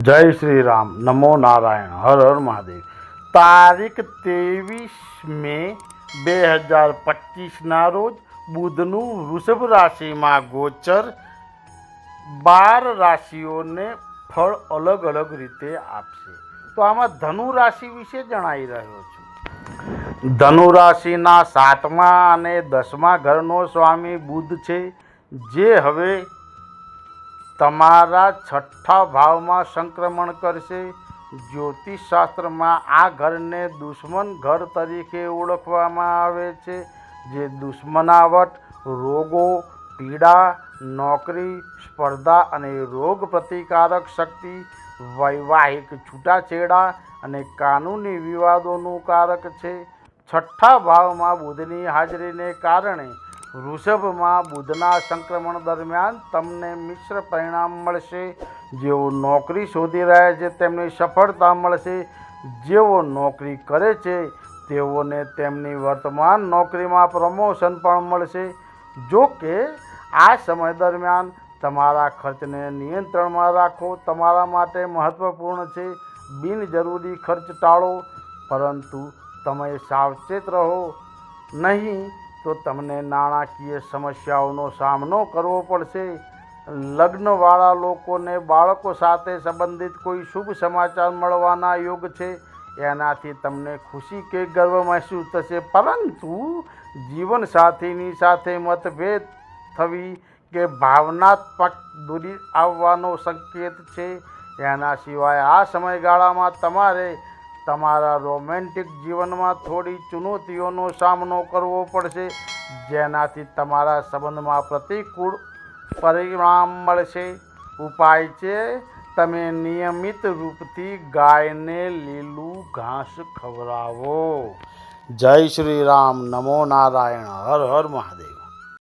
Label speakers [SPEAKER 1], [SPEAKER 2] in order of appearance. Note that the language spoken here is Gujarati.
[SPEAKER 1] જય શ્રી રામ નમો નારાયણ, હર હર મહાદેવ. તારીખ ત્રેવીસ મે બે હજાર પચીસના રોજ બુધનું વૃષભ રાશિમાં ગોચર. બાર રાશિઓને ફળ અલગ અલગ રીતે આપશે. તો આમાં ધનુ રાશિ વિશે જણાવી રહ્યો છું. ધનુ રાશિના સાતમા અને દસમા ઘરનો સ્વામી બુધ છે. જે હવે તમારા છઠ્ઠા ભાવમાં સંક્રમણ કરશે. જ્યોતિષશાસ્ત્રમાં આ ઘરને દુશ્મન ઘર તરીકે ઓળખવામાં આવે છે, જે દુશ્મનાવટ, રોગો, પીડા, નોકરી, સ્પર્ધા અને રોગ પ્રતિકારક શક્તિ, વૈવાહિક છૂટાછેડા અને કાનૂની વિવાદોનું કારક છે. છઠ્ઠા ભાવમાં બુધની હાજરીને કારણે વૃષભમાં બુધના સંક્રમણ દરમિયાન તમને મિશ્ર પરિણામ મળશે. જેઓ નોકરી શોધી રહ્યા છે, તેમને સફળતા મળશે. જેઓ નોકરી કરે છે, તેઓને તેમની વર્તમાન નોકરીમાં પ્રમોશન પણ મળશે. જો કે, આ સમય દરમિયાન તમારા ખર્ચને નિયંત્રણમાં રાખો. તમારા માટે મહત્ત્વપૂર્ણ છે, બિનજરૂરી ખર્ચ ટાળો. પરંતુ તમે સાવચેત રહો. નહીં તો તમને નાણાકીય સમસ્યાઓનો સામનો કરવો પડશે. લગ્નવાળા લોકોને બાળકો સાથે સંબંધિત કોઈ શુભ સમાચાર મળવાના યોગ છે. એનાથી તમને ખુશી કે ગર્વ મહેસૂસ થશે. પરંતુ જીવનસાથીની સાથે મતભેદ થવી કે ભાવનાત્મક દૂરી આવવાનો સંકેત છે. એના સિવાય આ સમયગાળામાં તમારે તમારા રોમેન્ટિક જીવનમાં થોડી ચુનૌતીઓનો સામનો કરવો પડશે, જેનાથી તમારા સંબંધમાં પ્રતિકૂળ પરિણામ મળશે. ઉપાય છે, તમે નિયમિત રૂપથી ગાયને લીલું ઘાસ ખવડાવો. જય શ્રી રામ, નમો નારાયણ, હર હર મહાદેવ.